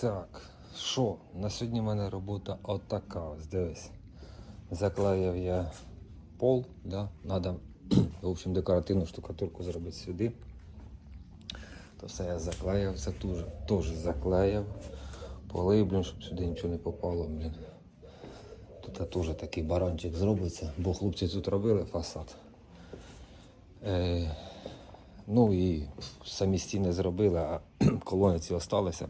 Так, що? На сьогодні в мене робота отака. Ось дивись. Заклеїв я пол, да? Надо, в общем, декоративну штукатурку зробити сюди. То все я заклеїв, це теж, теж заклеїв. Поли, блін, щоб сюди нічого не попало, блін. Тут теж такий баранчик зробиться, бо хлопці тут робили фасад. Е, ну і самі стіни зробили, а колони ці залишилися.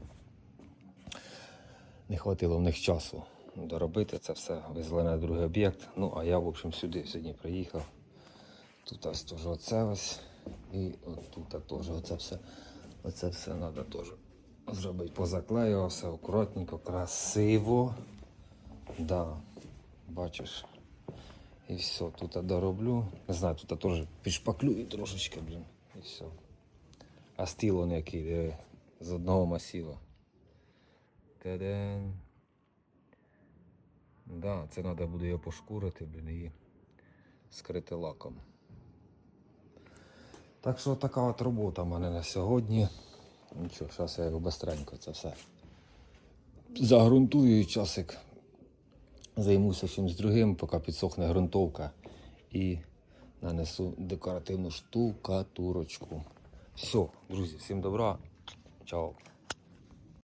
Не хватило в них часу доробити це все, везли на другий об'єкт. Ну, а я, в общем, сюди сьогодні приїхав. Тут ось теж оце ось. І от тут теж оце все. Оце все треба теж зробити. Позаклеював все акуратненько, красиво. Да, бачиш. І все, тут дороблю. Не знаю, тут теж підшпаклюю трошечки, блін. І все. А стіл он який, диви, з одного масива. Та-дам. Да, це треба буде його пошкурити, блін, і скрити лаком. Так що така от робота в мене на сьогодні. Нічого, зараз я його быстренько це все загрунтую і часик. Займуся чимось другим, поки підсохне ґрунтовка. І нанесу декоративну штукатурочку. Все, друзі, всім добра. Чао.